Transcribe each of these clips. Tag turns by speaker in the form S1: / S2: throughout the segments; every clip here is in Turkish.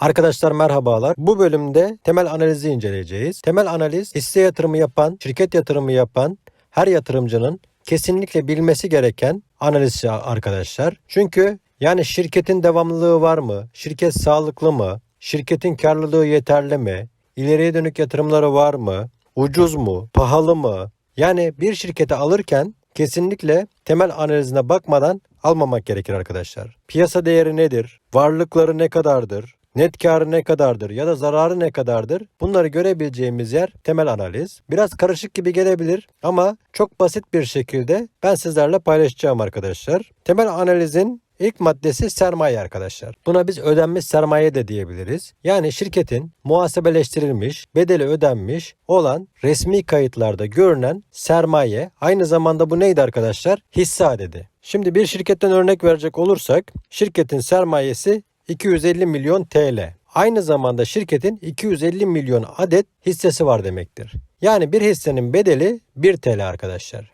S1: Arkadaşlar merhabalar. Bu bölümde temel analizi inceleyeceğiz. Temel analiz hisse yatırımı yapan, şirket yatırımı yapan her yatırımcının kesinlikle bilmesi gereken analiz arkadaşlar. Çünkü yani şirketin devamlılığı var mı? Şirket sağlıklı mı? Şirketin karlılığı yeterli mi? İleriye dönük yatırımları var mı? Ucuz mu? Pahalı mı? Yani bir şirketi alırken kesinlikle temel analizine bakmadan almamak gerekir arkadaşlar. Piyasa değeri nedir? Varlıkları ne kadardır? Net karı ne kadardır ya da zararı ne kadardır? Bunları görebileceğimiz yer temel analiz. Biraz karışık gibi gelebilir ama çok basit bir şekilde ben sizlerle paylaşacağım arkadaşlar. Temel analizin İlk maddesi sermaye arkadaşlar. Buna biz ödenmiş sermaye de diyebiliriz. Yani şirketin muhasebeleştirilmiş, bedeli ödenmiş olan resmi kayıtlarda görünen sermaye. Aynı zamanda bu neydi arkadaşlar? Hisse adedi. Şimdi bir şirketten örnek verecek olursak şirketin sermayesi 250 milyon TL. Aynı zamanda şirketin 250 milyon adet hissesi var demektir. Yani bir hissenin bedeli 1 TL arkadaşlar.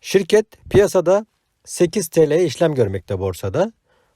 S1: Şirket piyasada 8 TL işlem görmekte borsada.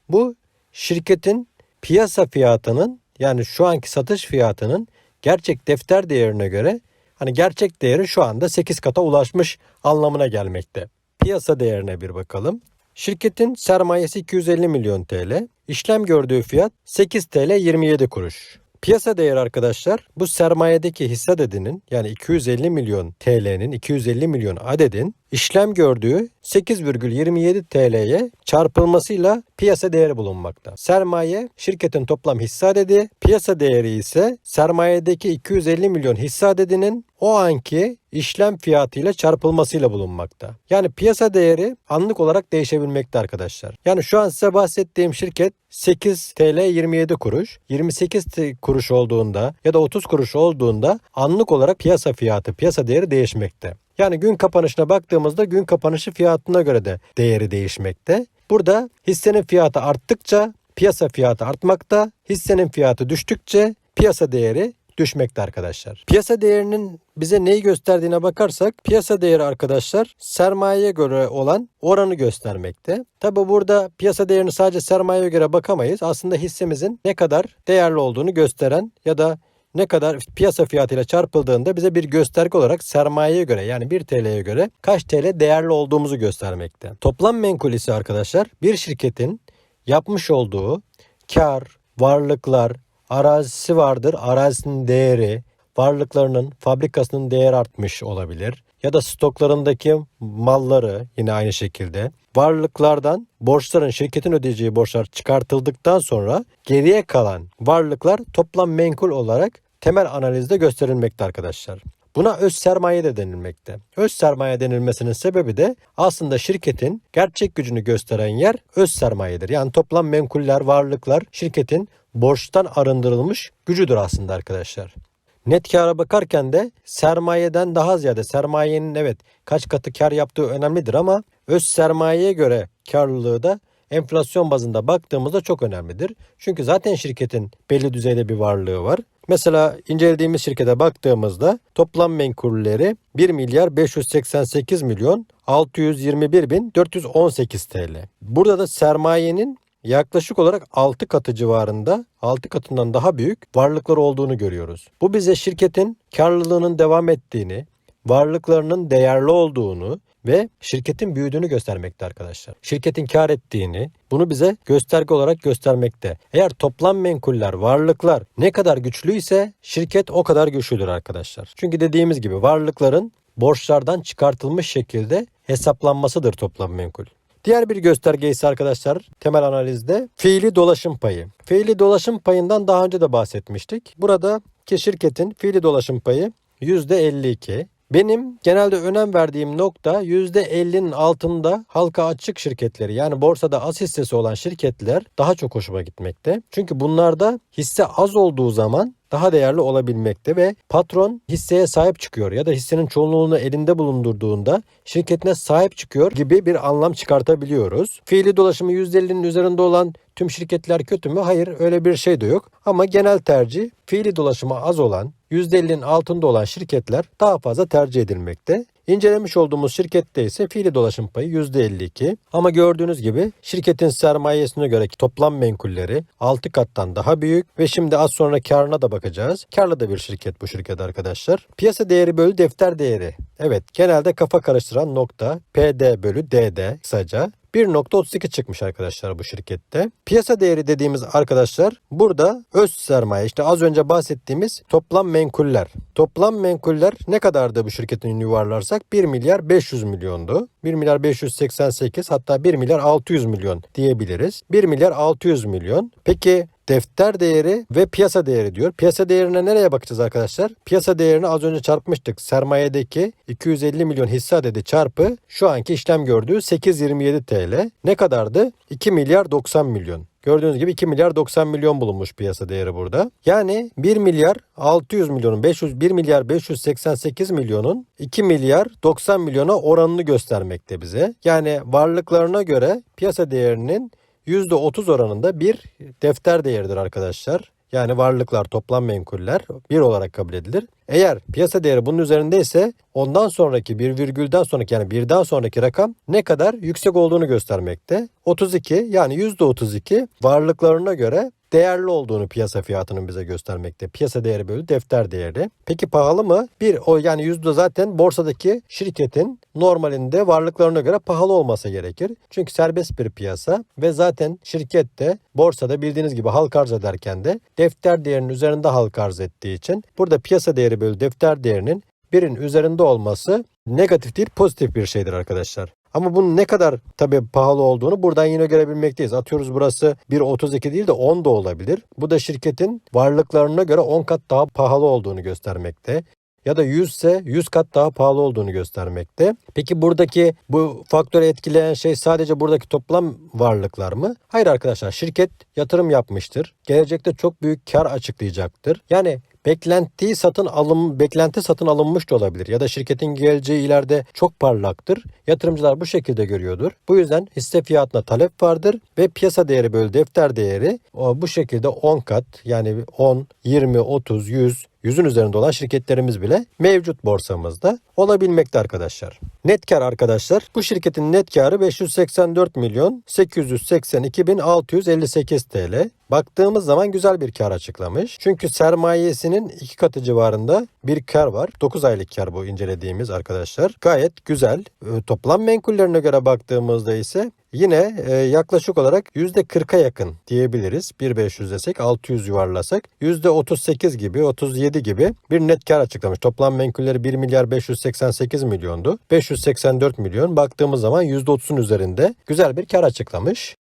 S1: Bu şirketin piyasa fiyatının yani şu anki satış fiyatının gerçek defter değerine göre hani gerçek değeri şu anda 8 kata ulaşmış anlamına gelmekte. Piyasa değerine bir bakalım. Şirketin sermayesi 250 milyon TL. İşlem gördüğü fiyat 8 TL 27 kuruş. Piyasa değeri arkadaşlar bu sermayedeki hisse adedinin yani 250 milyon TL'nin 250 milyon adedin işlem gördüğü 8,27 TL'ye çarpılmasıyla piyasa değeri bulunmakta. Sermaye şirketin toplam hisse adedi, piyasa değeri ise sermayedeki 250 milyon hisse adedinin o anki işlem fiyatıyla çarpılmasıyla bulunmakta. Yani piyasa değeri anlık olarak değişebilmekte arkadaşlar. Yani şu an size bahsettiğim şirket 8 TL 27 kuruş, 28 kuruş olduğunda ya da 30 kuruş olduğunda anlık olarak piyasa fiyatı, piyasa değeri değişmekte. Yani gün kapanışına baktığımızda gün kapanışı fiyatına göre de değeri değişmekte. Burada hissenin fiyatı arttıkça piyasa fiyatı artmakta, hissenin fiyatı düştükçe piyasa değeri düşmekte arkadaşlar. Piyasa değerinin bize neyi gösterdiğine bakarsak piyasa değeri arkadaşlar sermayeye göre olan oranı göstermekte. Tabi burada piyasa değerini sadece sermayeye göre bakamayız. Aslında hissemizin ne kadar değerli olduğunu gösteren ya da ne kadar piyasa fiyatıyla çarpıldığında bize bir gösterge olarak sermayeye göre yani 1 TL'ye göre kaç TL değerli olduğumuzu göstermekte. Toplam menkul ise arkadaşlar bir şirketin yapmış olduğu kar, varlıklar, arazisi vardır. Arazinin değeri, varlıklarının, fabrikasının değeri artmış olabilir. Ya da stoklarındaki malları yine aynı şekilde. Varlıklardan borçların, şirketin ödeyeceği borçlar çıkartıldıktan sonra geriye kalan varlıklar toplam menkul olarak temel analizde gösterilmekte arkadaşlar. Buna öz sermaye de denilmekte. Öz sermaye denilmesinin sebebi de aslında şirketin gerçek gücünü gösteren yer öz sermayedir. Yani toplam menkuller, varlıklar şirketin borçtan arındırılmış gücüdür aslında arkadaşlar. Net kâra bakarken de sermayeden daha ziyade sermayenin evet kaç katı kar yaptığı önemlidir ama öz sermayeye göre karlılığı da enflasyon bazında baktığımızda çok önemlidir. Çünkü zaten şirketin belli düzeyde bir varlığı var. Mesela incelediğimiz şirkete baktığımızda toplam menkulleri 1 milyar 588 milyon 621 bin 418 TL. Burada da sermayenin yaklaşık olarak 6 katı civarında 6 katından daha büyük varlıklar olduğunu görüyoruz. Bu bize şirketin karlılığının devam ettiğini, varlıklarının değerli olduğunu ve şirketin büyüdüğünü göstermekte arkadaşlar. Şirketin kar ettiğini bunu bize gösterge olarak göstermekte. Eğer toplam menkuller, varlıklar ne kadar güçlüyse şirket o kadar güçlüdür arkadaşlar. Çünkü dediğimiz gibi varlıkların borçlardan çıkartılmış şekilde hesaplanmasıdır toplam menkul. Diğer bir gösterge ise arkadaşlar temel analizde fiili dolaşım payı. Fiili dolaşım payından daha önce de bahsetmiştik. Burada ki şirketin fiili dolaşım payı %52. Benim genelde önem verdiğim nokta %50'nin altında halka açık şirketleri yani borsada az hissesi olan şirketler daha çok hoşuma gitmekte. Çünkü bunlarda hisse az olduğu zaman daha değerli olabilmekte ve patron hisseye sahip çıkıyor ya da hissenin çoğunluğunu elinde bulundurduğunda şirketine sahip çıkıyor gibi bir anlam çıkartabiliyoruz. Fiili dolaşımı %50'nin üzerinde olan tüm şirketler kötü mü? Hayır öyle bir şey de yok. Ama genel tercih fiili dolaşımı az olan %50'nin altında olan şirketler daha fazla tercih edilmekte. İncelemiş olduğumuz şirkette ise fiili dolaşım payı %52. Ama gördüğünüz gibi şirketin sermayesine göre toplam menkulleri 6 kattan daha büyük ve şimdi az sonra karına da bakacağız. Karlı da bir şirket bu şirket arkadaşlar. Piyasa değeri bölü defter değeri. Evet genelde kafa karıştıran nokta PD bölü DD kısaca. 1.32 çıkmış arkadaşlar bu şirkette. Piyasa değeri dediğimiz arkadaşlar burada öz sermaye işte az önce bahsettiğimiz toplam menkuller. Toplam menkuller ne kadardı bu şirketin yuvarlarsak 1 milyar 500 milyondu. 1 milyar 588 hatta 1 milyar 600 milyon diyebiliriz. 1 milyar 600 milyon. Peki defter değeri ve piyasa değeri diyor. Piyasa değerine nereye bakacağız arkadaşlar? Piyasa değerini az önce çarpmıştık. Sermayedeki 250 milyon hisse adedi çarpı şu anki işlem gördüğü 8.27 TL. Ne kadardı? 2 milyar 90 milyon. Gördüğünüz gibi 2 milyar 90 milyon bulunmuş piyasa değeri burada. Yani 1 milyar 600 milyonun 500 1 milyar 588 milyonun 2 milyar 90 milyona oranını göstermekte bize. Yani varlıklarına göre piyasa değerinin %30 oranında bir defter değeridir arkadaşlar. Yani varlıklar, toplam menkuller bir olarak kabul edilir. Eğer piyasa değeri bunun üzerindeyse ondan sonraki bir virgülden sonraki yani birden sonraki rakam ne kadar yüksek olduğunu göstermekte. 32 yani %32 varlıklarına göre değerli olduğunu piyasa fiyatının bize göstermekte. Piyasa değeri bölü defter değeri. Peki pahalı mı? Bir o yani yüzde zaten borsadaki şirketin normalinde varlıklarına göre pahalı olması gerekir. Çünkü serbest bir piyasa ve zaten şirkette borsada bildiğiniz gibi halk arz ederken de defter değerinin üzerinde halk arz ettiği için burada piyasa değeri bölü defter değerinin birin üzerinde olması negatif değil pozitif bir şeydir arkadaşlar. Ama bunun ne kadar tabii pahalı olduğunu buradan yine görebilmekteyiz. Atıyoruz burası 1.32 değil de 10 da olabilir. Bu da şirketin varlıklarına göre 10 kat daha pahalı olduğunu göstermekte ya da 100 ise 100 kat daha pahalı olduğunu göstermekte. Peki buradaki bu faktörü etkileyen şey sadece buradaki toplam varlıklar mı? Hayır arkadaşlar şirket yatırım yapmıştır. Gelecekte çok büyük kar açıklayacaktır. Yani beklentiyi satın alım beklenti satın alınmış da olabilir ya da şirketin geleceği ileride çok parlaktır. Yatırımcılar bu şekilde görüyordur. Bu yüzden hisse fiyatına talep vardır ve piyasa değeri bölü defter değeri bu şekilde 10 kat yani 10, 20, 30, 100 yüzün üzerinde olan şirketlerimiz bile mevcut borsamızda olabilmekte arkadaşlar. Net kar arkadaşlar bu şirketin net karı 584 milyon 882 bin 658 TL. Baktığımız zaman güzel bir kar açıklamış. Çünkü sermayesinin iki katı civarında bir kar var. 9 aylık kar bu incelediğimiz arkadaşlar. Gayet güzel. Ee, Toplam menkullerine göre baktığımızda ise Yine e, yaklaşık olarak %40'a yakın diyebiliriz. 1.500 desek 600 yuvarlasak %38 gibi 37 gibi bir net kar açıklamış. Toplam menkulleri 1 milyar 588 milyondu. 584 milyon baktığımız zaman %30'un üzerinde güzel bir kar açıklamış.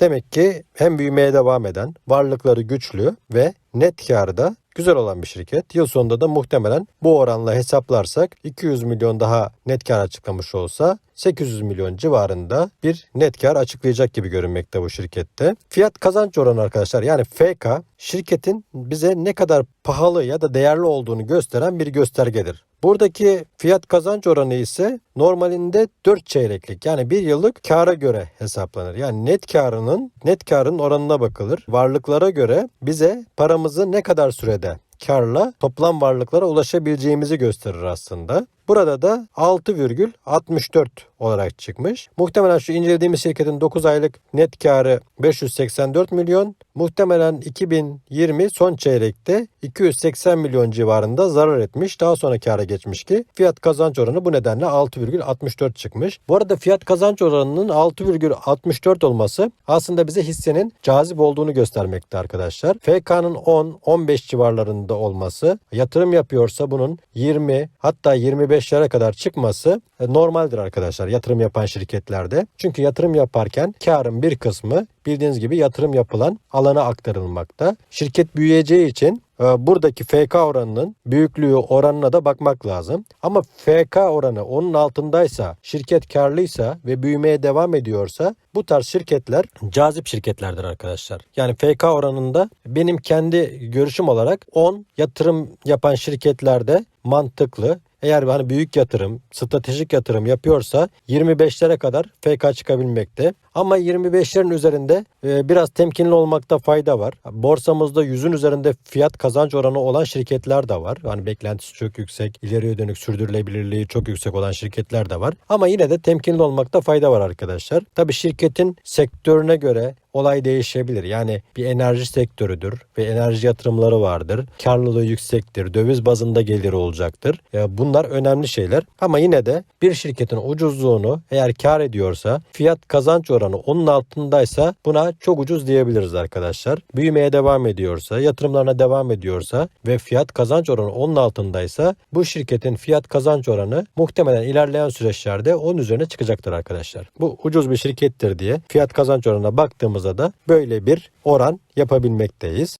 S1: Demek ki hem büyümeye devam eden, varlıkları güçlü ve net karı da güzel olan bir şirket. Yıl sonunda da muhtemelen bu oranla hesaplarsak 200 milyon daha net kar açıklamış olsa 800 milyon civarında bir net kar açıklayacak gibi görünmekte bu şirkette. Fiyat kazanç oranı arkadaşlar yani FK şirketin bize ne kadar pahalı ya da değerli olduğunu gösteren bir göstergedir. Buradaki fiyat kazanç oranı ise normalinde 4 çeyreklik yani 1 yıllık kara göre hesaplanır. Yani net karının net karın oranına bakılır. Varlıklara göre bize paramızı ne kadar sürede karla toplam varlıklara ulaşabileceğimizi gösterir aslında. Burada da 6,64 olarak çıkmış. Muhtemelen şu incelediğimiz şirketin 9 aylık net karı 584 milyon. Muhtemelen 2020 son çeyrekte 280 milyon civarında zarar etmiş. Daha sonra kâra geçmiş ki fiyat kazanç oranı bu nedenle 6,64 çıkmış. Bu arada fiyat kazanç oranının 6,64 olması aslında bize hissenin cazip olduğunu göstermekte arkadaşlar. FK'nın 10-15 civarlarında olması yatırım yapıyorsa bunun 20 hatta 25'lere kadar çıkması e, normaldir arkadaşlar yatırım yapan şirketlerde. Çünkü yatırım yaparken karın bir kısmı bildiğiniz gibi yatırım yapılan alana aktarılmakta. Şirket büyüyeceği için e, buradaki FK oranının büyüklüğü oranına da bakmak lazım. Ama FK oranı onun altındaysa, şirket karlıysa ve büyümeye devam ediyorsa bu tarz şirketler cazip şirketlerdir arkadaşlar. Yani FK oranında benim kendi görüşüm olarak 10 yatırım yapan şirketlerde mantıklı eğer hani büyük yatırım, stratejik yatırım yapıyorsa 25'lere kadar FK çıkabilmekte. Ama 25'lerin üzerinde e, biraz temkinli olmakta fayda var. Borsamızda 100'ün üzerinde fiyat kazanç oranı olan şirketler de var. Hani beklentisi çok yüksek, ileriye dönük sürdürülebilirliği çok yüksek olan şirketler de var. Ama yine de temkinli olmakta fayda var arkadaşlar. Tabii şirketin sektörüne göre olay değişebilir. Yani bir enerji sektörüdür ve enerji yatırımları vardır. Karlılığı yüksektir. Döviz bazında geliri olacaktır. Bunlar önemli şeyler. Ama yine de bir şirketin ucuzluğunu eğer kar ediyorsa fiyat kazanç oranı onun altındaysa buna çok ucuz diyebiliriz arkadaşlar. Büyümeye devam ediyorsa, yatırımlarına devam ediyorsa ve fiyat kazanç oranı onun altındaysa bu şirketin fiyat kazanç oranı muhtemelen ilerleyen süreçlerde onun üzerine çıkacaktır arkadaşlar. Bu ucuz bir şirkettir diye fiyat kazanç oranına baktığımızda da böyle bir oran yapabilmekteyiz.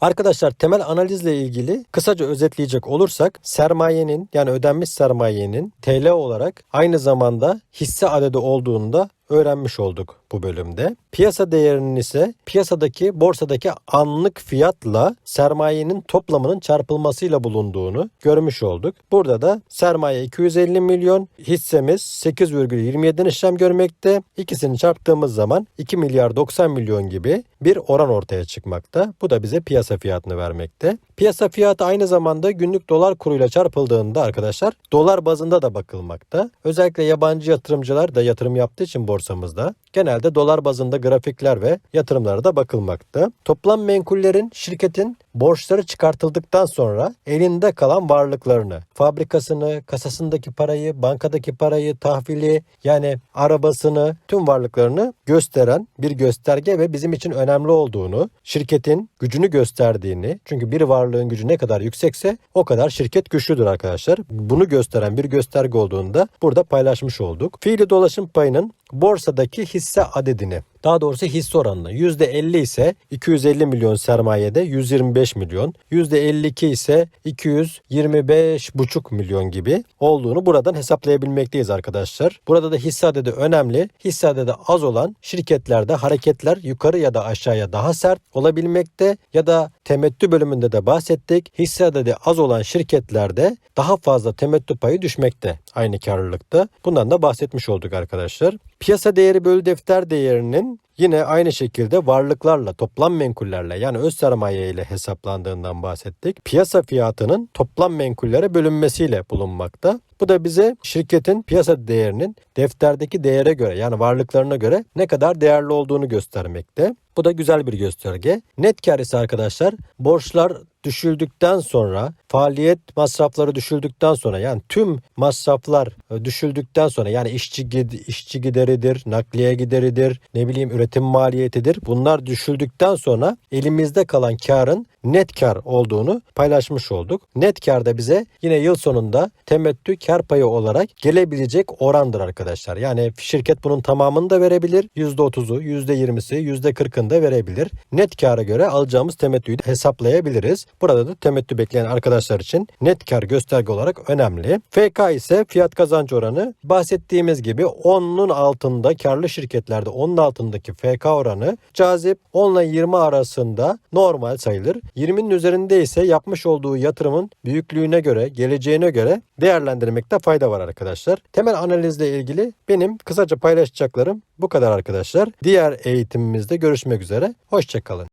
S1: Arkadaşlar temel analizle ilgili kısaca özetleyecek olursak sermayenin yani ödenmiş sermayenin TL olarak aynı zamanda hisse adedi olduğunu da öğrenmiş olduk bu bölümde. Piyasa değerinin ise piyasadaki borsadaki anlık fiyatla sermayenin toplamının çarpılmasıyla bulunduğunu görmüş olduk. Burada da sermaye 250 milyon, hissemiz 8,27'den işlem görmekte. İkisini çarptığımız zaman 2 milyar 90 milyon gibi bir oran ortaya çıkmakta. Bu da bize piyasa fiyatını vermekte. Piyasa fiyatı aynı zamanda günlük dolar kuruyla çarpıldığında arkadaşlar dolar bazında da bakılmakta. Özellikle yabancı yatırımcılar da yatırım yaptığı için borsamızda genelde dolar bazında grafikler ve yatırımlara da bakılmakta. Toplam menkullerin şirketin borçları çıkartıldıktan sonra elinde kalan varlıklarını, fabrikasını, kasasındaki parayı, bankadaki parayı, tahvili yani arabasını, tüm varlıklarını gösteren bir gösterge ve bizim için önemli olduğunu, şirketin gücünü gösterdiğini, çünkü bir varlığın gücü ne kadar yüksekse o kadar şirket güçlüdür arkadaşlar. Bunu gösteren bir gösterge olduğunda burada paylaşmış olduk. Fiili dolaşım payının borsadaki hisse adedini daha doğrusu hisse oranını %50 ise 250 milyon sermayede 125 milyon, %52 ise 225,5 milyon gibi olduğunu buradan hesaplayabilmekteyiz arkadaşlar. Burada da hisse adedi önemli. Hisse adedi az olan şirketlerde hareketler yukarı ya da aşağıya daha sert olabilmekte ya da temettü bölümünde de bahsettik. Hisse adedi az olan şirketlerde daha fazla temettü payı düşmekte aynı karlılıkta. Bundan da bahsetmiş olduk arkadaşlar. Piyasa değeri bölü defter değerinin yine aynı şekilde varlıklarla, toplam menkullerle yani öz sermaye ile hesaplandığından bahsettik. Piyasa fiyatının toplam menkullere bölünmesiyle bulunmakta. Bu da bize şirketin piyasa değerinin defterdeki değere göre yani varlıklarına göre ne kadar değerli olduğunu göstermekte. Bu da güzel bir gösterge. Net kar ise arkadaşlar borçlar düşüldükten sonra faaliyet masrafları düşüldükten sonra yani tüm masraflar e, düşüldükten sonra yani işçi işçi gideridir, nakliye gideridir, ne bileyim üretim maliyetidir. Bunlar düşüldükten sonra elimizde kalan karın net kar olduğunu paylaşmış olduk. Net kar da bize yine yıl sonunda temettü kar payı olarak gelebilecek orandır arkadaşlar. Yani şirket bunun tamamını da verebilir. %30'u, %20'si, %40'ını da verebilir. Net kara göre alacağımız temettüyü de hesaplayabiliriz. Burada da temettü bekleyen arkadaşlar için net kar gösterge olarak önemli. FK ise fiyat kazanç oranı bahsettiğimiz gibi 10'un altında karlı şirketlerde 10'un altındaki FK oranı cazip 10 ile 20 arasında normal sayılır. 20'nin üzerinde ise yapmış olduğu yatırımın büyüklüğüne göre, geleceğine göre değerlendirmekte fayda var arkadaşlar. Temel analizle ilgili benim kısaca paylaşacaklarım bu kadar arkadaşlar. Diğer eğitimimizde görüşmek üzere. Hoşçakalın.